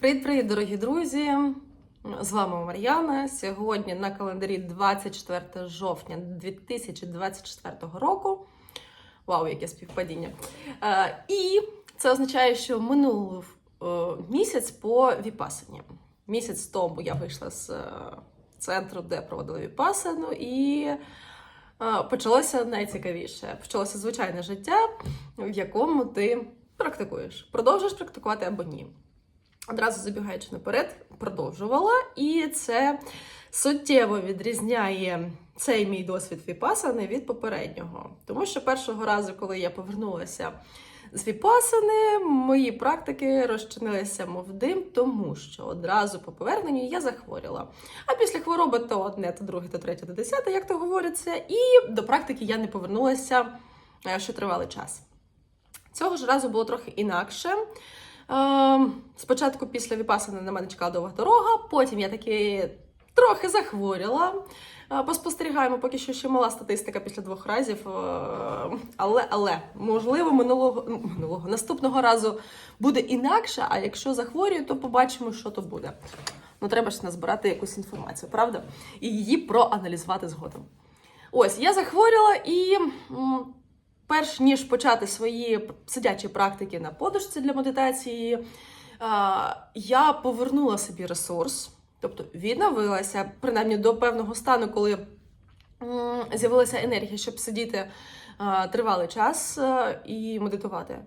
Привіт-привіт, дорогі друзі! З вами Мар'яна. Сьогодні на календарі 24 жовтня 2024 року. Вау, яке співпадіння! Е, І це означає, що минув е, місяць по віпасані. Місяць тому я вийшла з е, центру, де проводила віпасану, і почалося найцікавіше. Почалося звичайне життя, в якому ти практикуєш. Продовжуєш практикувати або ні. Одразу забігаючи наперед, продовжувала, і це суттєво відрізняє цей мій досвід віпасани від попереднього. Тому що першого разу, коли я повернулася з віпасани, мої практики розчинилися мов дим, тому що одразу по поверненню я захворіла. А після хвороби то одне, то друге, то третє, то десяте, як то говориться, і до практики я не повернулася е, ще тривалий час. Цього ж разу було трохи інакше. Е, Спочатку після віпасани на мене чекала довга дорога, потім я таки трохи захворіла. Е, Поспостерігаємо, поки що ще мала статистика після двох разів. е, Але, але можливо, минулого ну, минулого наступного разу буде інакше. А якщо захворюю, то побачимо, що то буде. Ну, треба ж назбирати якусь інформацію, правда? І її проаналізувати згодом. Ось я захворіла і. Перш ніж почати свої сидячі практики на подушці для медитації, е, я повернула собі ресурс, тобто відновилася, принаймні до певного стану, коли з'явилася енергія, щоб сидіти е, тривалий час е, і медитувати.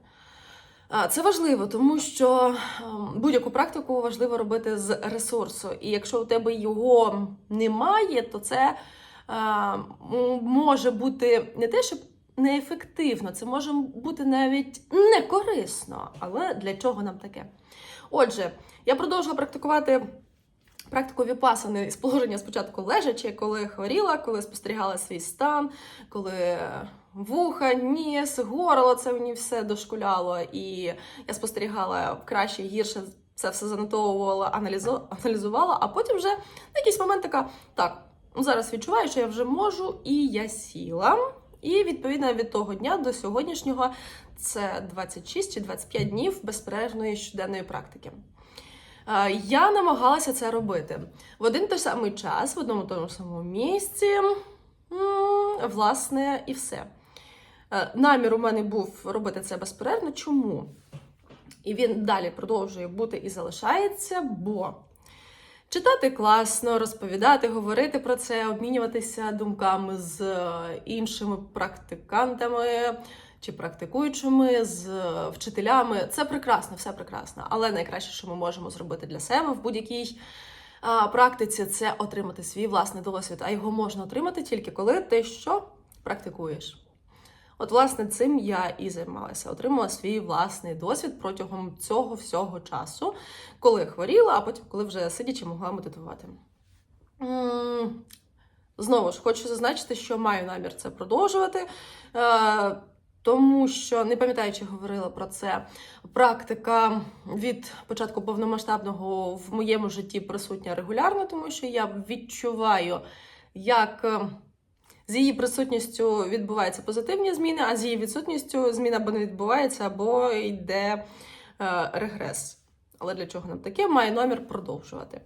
Це важливо, тому що ем, будь-яку практику важливо робити з ресурсу. І якщо у тебе його немає, то це може бути не те, щоб неефективно, це може бути навіть не корисно. Але для чого нам таке? Отже, я продовжила практикувати практику віпасани з положення спочатку лежачи, коли хворіла, коли спостерігала свій стан, коли вуха, ніс, горло, це мені все дошкуляло. І я спостерігала краще, гірше. Це все занотовувала, аналізувала, а потім вже на якийсь момент така: так, ну, зараз відчуваю, що я вже можу, і я сіла. І відповідно від того дня до сьогоднішнього це 26 чи 25 днів безперервної щоденної практики. Е, Я намагалася це робити в один той самий час, в одному тому самому місці. Власне, і все. Е, Намір у мене був робити це безперервно. Чому? І він далі продовжує бути і залишається, бо читати класно, розповідати, говорити про це, обмінюватися думками з е, іншими практикантами чи практикуючими, з е, вчителями. Це прекрасно, все прекрасно. Але найкраще, що ми можемо зробити для себе в будь-якій практиці, це отримати свій власний досвід. А його можна отримати тільки коли ти що практикуєш. От, власне, цим я і займалася. Отримала свій власний досвід протягом цього всього часу, коли хворіла, а потім, коли вже сидячи, могла медитувати. Знову ж хочу зазначити, що маю намір це продовжувати. Е, тому що, не пам'ятаю, чи говорила про це, практика від початку повномасштабного в моєму житті присутня регулярно, тому що я відчуваю, як е, з її присутністю відбуваються позитивні зміни, а з її відсутністю зміна або не відбувається, або йде е, регрес. Але для чого нам таке? Має номер продовжувати.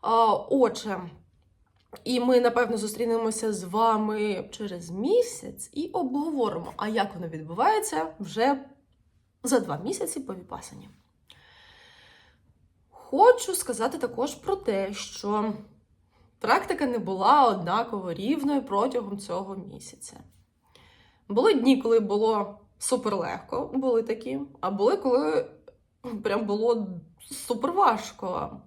А, Отже, і ми, напевно, зустрінемося з вами через місяць і обговоримо, а як воно відбувається вже за два місяці по віпасані. Хочу сказати також про те, що практика не була однаково рівною протягом цього місяця. Були дні, коли було супер легко, були такі, а були, коли прям було супер важко.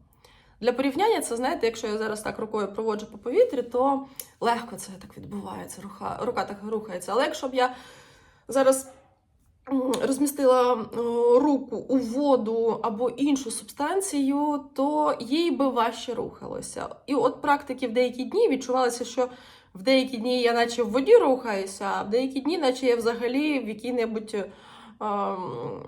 Для порівняння, це знаєте, якщо я зараз так рукою проводжу по повітрі, то легко це так відбувається, рука, рука так рухається. Але якщо б я зараз розмістила руку у воду або іншу субстанцію, то їй би важче рухалося. І от практики в деякі дні відчувалося, що в деякі дні я наче в воді рухаюся, а в деякі дні, наче я взагалі в якій-небудь. ем,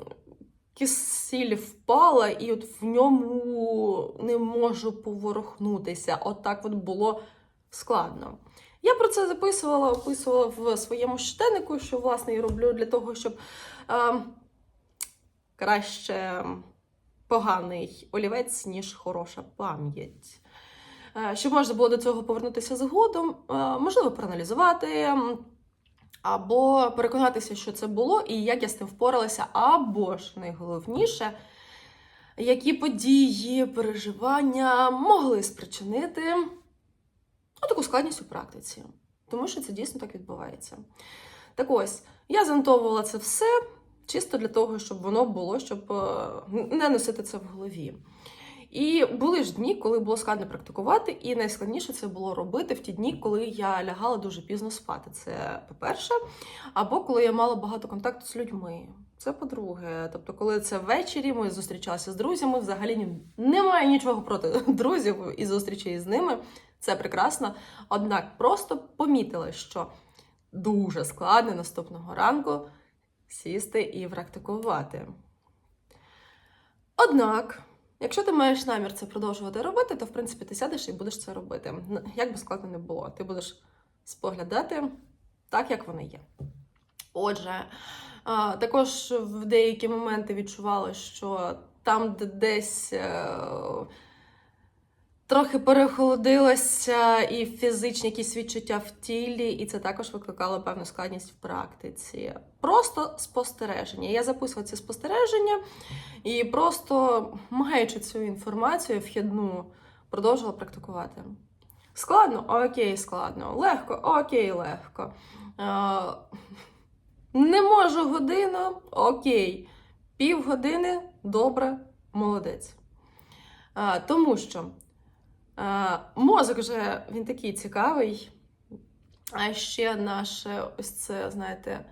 кисіль впала, і от в ньому не можу поворухнутися. От так от було складно. Я про це записувала, описувала в своєму щоденнику, що власне і роблю для того, щоб е, краще поганий олівець, ніж хороша пам'ять. Е, Щоб можна було до цього повернутися згодом, е, можливо, проаналізувати. Або переконатися, що це було, і як я з тим впоралася, або ж найголовніше, які події, переживання могли спричинити ну, таку складність у практиці. Тому що це дійсно так відбувається. Так ось, я занотовувала це все чисто для того, щоб воно було, щоб е, не носити це в голові. І були ж дні, коли було складно практикувати, і найскладніше це було робити в ті дні, коли я лягала дуже пізно спати. Це по-перше, або коли я мала багато контакту з людьми. Це по-друге. Тобто, коли це ввечері, ми зустрічалися з друзями, взагалі немає нічого проти друзів і зустрічей з ними. Це прекрасно. Однак просто помітила, що дуже складно наступного ранку сісти і практикувати. Однак, якщо ти маєш намір це продовжувати робити, то в принципі ти сядеш і будеш це робити. Як би складно не було, ти будеш споглядати так, як вони є. Отже, також в деякі моменти відчувала, що там, де десь е, трохи перехолодилося і фізичні якісь відчуття в тілі, і це також викликало певну складність в практиці. Просто спостереження. Я записувала ці спостереження і просто, маючи цю інформацію вхідну, продовжила практикувати. Складно? Окей, складно. Легко, окей, легко. Е, не можу годину, окей. Півгодини, добре, молодець. А, тому що мозок вже він такий цікавий. А ще наше ось це, знаєте,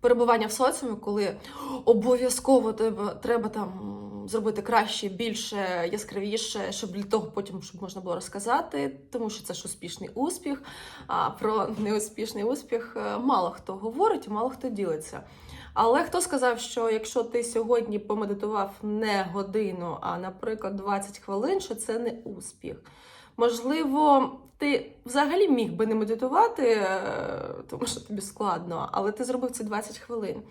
перебування в соціумі, коли обов'язково треба, треба там зробити краще, більше, яскравіше, щоб для того потім щоб можна було розказати, тому що це ж успішний успіх. А про неуспішний успіх е, мало хто говорить, мало хто ділиться. Але хто сказав, що якщо ти сьогодні помедитував не годину, а, наприклад, 20 хвилин, що це не успіх? Можливо, ти взагалі міг би не медитувати, е, тому що тобі складно, але ти зробив це 20 хвилин.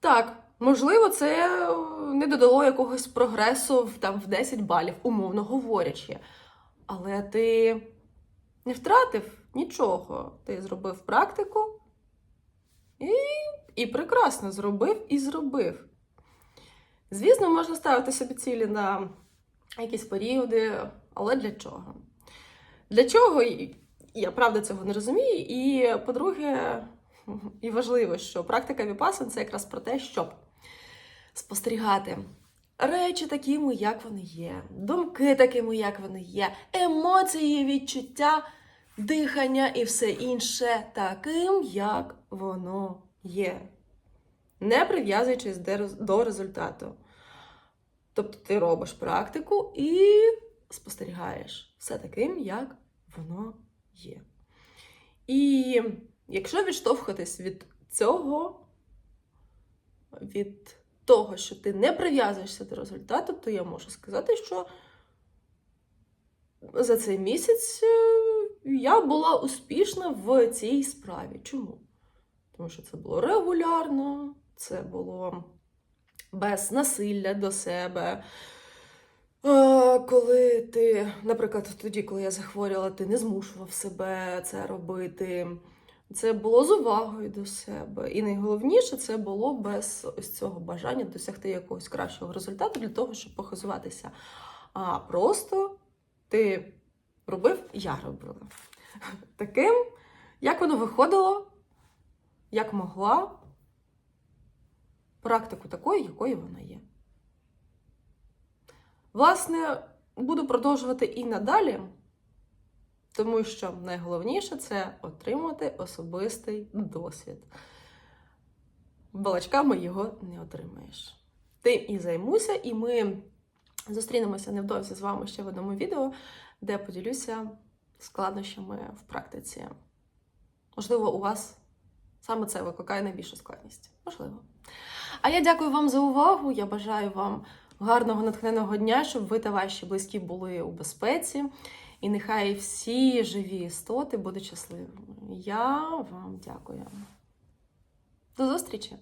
Так, можливо, це е, не додало якогось прогресу в, там, в 10 балів, умовно говорячи. Але ти не втратив нічого. Ти зробив практику і, і прекрасно зробив і зробив. Звісно, можна ставити собі цілі на якісь періоди, але для чого? Для чого? Я правда цього не розумію. І, по-друге, і важливо, що практика віпасан це якраз про те, щоб спостерігати речі такими, як вони є, думки такими, як вони є, емоції, відчуття, дихання і все інше таким, як воно є. Не прив'язуючись до результату. Тобто ти робиш практику і спостерігаєш все таким, як воно є. І якщо відштовхуватись від цього, від того, що ти не прив'язуєшся до результату, то я можу сказати, що за цей місяць е, я була успішна в цій справі. Чому? Тому що це було регулярно, це було без насилля до себе. Е, Коли ти, наприклад, тоді, коли я захворіла, ти не змушував себе це робити. Це було з увагою до себе. І найголовніше це було без ось цього бажання досягти якогось кращого результату для того, щоб похизуватися. А просто ти робив, я робила. Таким, як воно виходило, як могла, практику такою, якою вона є. Власне, буду продовжувати і надалі, тому що найголовніше це отримати особистий досвід. Балачками його не отримаєш. Тим і займуся, і ми зустрінемося невдовзі з вами ще в одному відео, де поділюся складнощами в практиці. Можливо, у вас саме це викликає найбільшу складність. Можливо. А я дякую вам за увагу. Я бажаю вам гарного натхненого дня, щоб ви та ваші близькі були у безпеці. І нехай всі живі істоти будуть щасливими. Я вам дякую. До зустрічі!